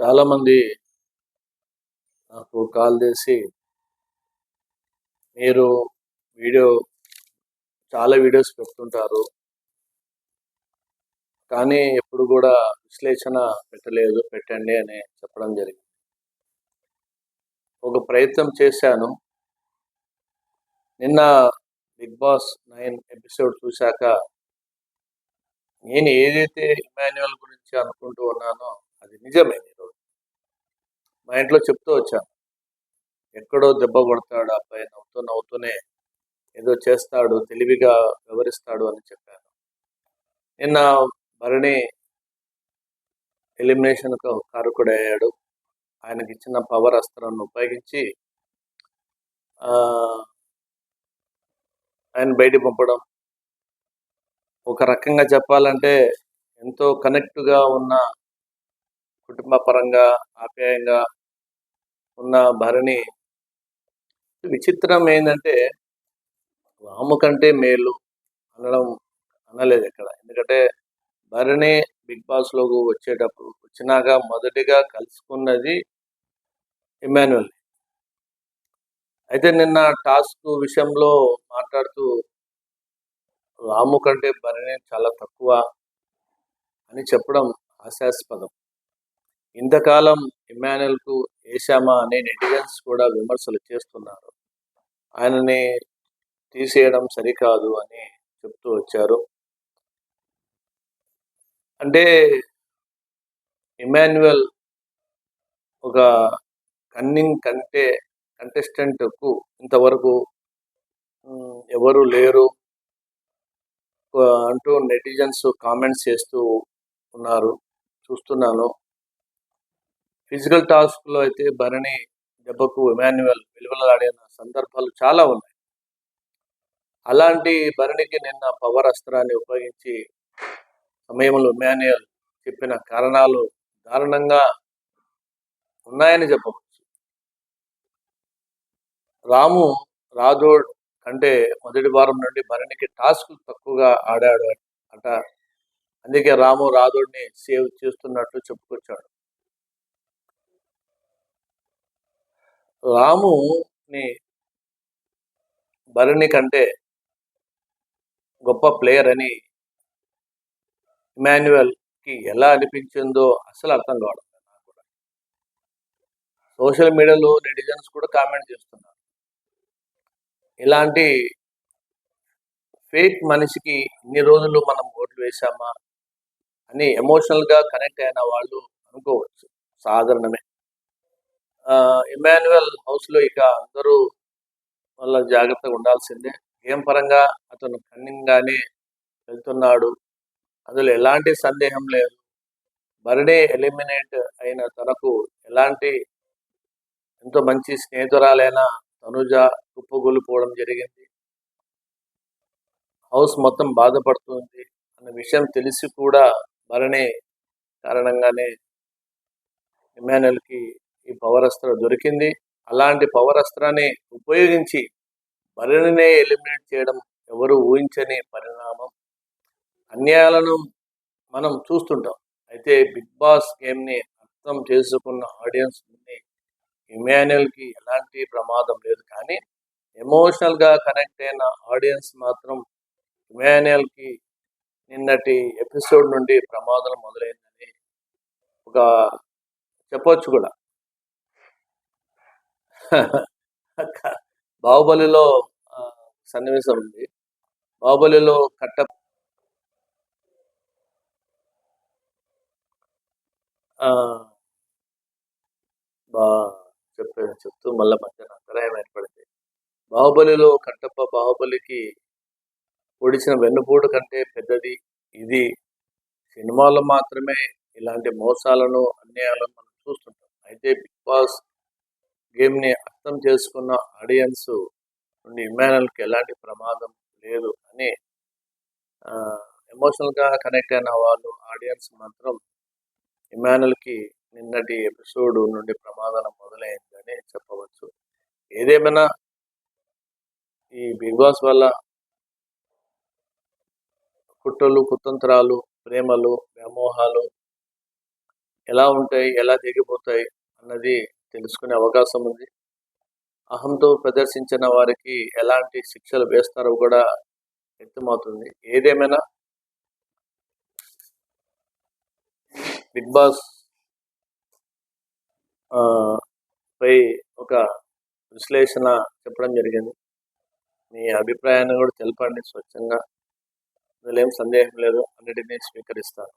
చాలామంది నాకు కాల్ చేసి మీరు వీడియో చాలా వీడియోస్ పెడుతుంటారు. కానీ ఎప్పుడు కూడా విశ్లేషణ పెట్టలేదు పెట్టండి అని చెప్పడం జరిగింది. ఒక ప్రయత్నం చేశాను. నిన్న బిగ్ బాస్ నైన్ ఎపిసోడ్ చూశాక నేను ఏదైతే ఇమాన్యువల్ గురించి అనుకుంటూ ఉన్నానో అది నిజమే. మా ఇంట్లో చెప్తూ వచ్చాను ఎక్కడో దెబ్బ కొడతాడు ఆ అబ్బాయి నవ్వుతూ నవ్వుతూనే ఏదో చేస్తాడు తెలివిగా వివరిస్తాడు అని చెప్పాను. నిన్న భరణి ఎలిమినేషన్కు కారకుడయ్యాడు. ఆయనకి ఇచ్చిన పవర్ అస్త్రాన్ని ఉపయోగించి ఆయన బయటికి పంపడం. ఒక రకంగా చెప్పాలంటే ఎంతో కనెక్ట్గా ఉన్న కుటుంబ పరంగా ఆప్యాయంగా ఉన్న భరణి విచిత్రం ఏంటంటే రాము కంటే మేలు అనడం అనలేదు ఇక్కడ ఎందుకంటే భరణి బిగ్ బాస్లోకి వచ్చేటప్పుడు వచ్చినాక మొదటిగా కలుసుకున్నది ఇమాన్యువల్ అయితే నిన్న టాస్క్ విషయంలో మాట్లాడుతూ రాము కంటే భరణి చాలా తక్కువ అని చెప్పడం హాస్యాస్పదం. ఇంతకాలం ఇమాన్యుల్కు వేశామా అనే నెటిజన్స్ కూడా విమర్శలు చేస్తున్నారు. ఆయనని తీసేయడం సరికాదు అని చెప్తూ వచ్చారు. అంటే ఇమాన్యువల్ ఒక కన్నింగ్ కంటే కంటెస్టెంట్కు ఇంతవరకు ఎవరు లేరు. అంటూ నెటిజన్స్ కామెంట్స్ చేస్తూ ఉన్నారు. చూస్తున్నాను. ఫిజికల్ టాస్క్లో అయితే భరణి దెబ్బకు ఎమాన్యువల్ విలువలాడిన సందర్భాలు చాలా ఉన్నాయి. అలాంటి భరణికి నిన్న పవర్ అస్త్రాన్ని ఉపయోగించి సమయంలో ఇమాన్యుయల్ చెప్పిన కారణాలు దారుణంగా ఉన్నాయని చెప్పవచ్చు. రాము రాజోడ్ కంటే మొదటి వారం నుండి భరణికి టాస్క్ తక్కువగా ఆడాడు అట. అందుకే రాము రాజోడ్ని సేవ్ చేస్తున్నట్లు చెప్పుకొచ్చాడు. రాముని భరణి కంటే గొప్ప ప్లేయర్ అని ఇమాన్యువల్కి ఎలా అనిపించిందో అసలు అర్థం కావడం నాకు కూడా. సోషల్ మీడియాలో నెటిజన్స్ కూడా కామెంట్ చేస్తున్నారు. ఇలాంటి ఫేక్ మనిషికి ఇన్ని రోజులు మనం ఓట్లు వేశామా అని ఎమోషనల్గా కనెక్ట్ అయిన వాళ్ళు అనుకోవచ్చు. సాధారణమే. ఇమాన్యువల్ హౌస్లో ఇక అందరూ వాళ్ళ జాగ్రత్తగా ఉండాల్సిందే. గేమ్ పరంగా అతను కన్నింగ్గానే వెళ్తున్నాడు. అందులో ఎలాంటి సందేహం లేదు. బర్డే ఎలిమినేట్ అయిన తనకు ఎలాంటి ఎంతో మంచి స్నేహితురాలైన తనుజ కుప్పగొలిపోవడం జరిగింది. హౌస్ మొత్తం బాధపడుతుంది అన్న విషయం తెలిసి కూడా భరణి కారణంగానే ఇమానుయల్కి ఈ పవర్ అస్త్రం దొరికింది. అలాంటి పవర్ అస్త్రాన్ని ఉపయోగించి బరిణినే ఎలిమినేట్ చేయడం ఎవరు ఊహించని పరిణామం. అన్యాయాలను మనం చూస్తుంటాం. అయితే బిగ్ బాస్ గేమ్ని అర్థం చేసుకున్న ఆడియన్స్ ముందు ఇమాన్యుయల్కి ఎలాంటి ప్రమాదం లేదు. కానీ ఎమోషనల్గా కనెక్ట్ అయిన ఆడియన్స్ మాత్రం ఇమాన్యుయల్కి నిన్నటి ఎపిసోడ్ నుండి ప్రమాదం మొదలైందని ఒక చెప్పొచ్చు కూడా. బాహుబలిలో సన్నివేశం ఉంది. బాహుబలిలో కట్ట బా చెప్పే చెప్తూ మళ్ళీ మధ్యన అంతరాయం ఏర్పడింది. బాహుబలిలో కట్టప్ప బాహుబలికి పొడిచిన వెన్నుపూట కంటే పెద్దది ఇది. సినిమాలో మాత్రమే ఇలాంటి మోసాలను అన్యాయాలను మనం చూస్తుంటాం. అయితే బిగ్ బాస్ గేమ్ని అర్థం చేసుకున్న ఆడియన్స్ నుండి ఇమానల్కి ఎలాంటి ప్రమాదం లేదు అని ఎమోషనల్గా కనెక్ట్ అయిన వాళ్ళు ఆడియన్స్ మాత్రం ఇమానల్కి నిన్నటి ఎపిసోడ్ నుండి ప్రమాదం మొదలైందని చెప్పవచ్చు. ఏదేమైనా ఈ బిగ్ బాస్ వల్ల కుట్రలు కుతంత్రాలు ప్రేమలు వ్యామోహాలు ఎలా ఉంటాయి ఎలా తెగిపోతాయి అన్నది తెలుసుకునే అవకాశం ఉంది. అహంతో ప్రదర్శించిన వారికి ఎలాంటి శిక్షలు వేస్తారో కూడా వ్యక్తమవుతుంది ఏదేమైనా బిగ్ బాస్ పై ఒక విశ్లేషణ చెప్పడం జరిగింది. మీ అభిప్రాయాన్ని కూడా తెలపండి స్వచ్ఛంగా. ఇందులో ఏం సందేహం లేదు. అన్నిటినీ స్వీకరిస్తాను.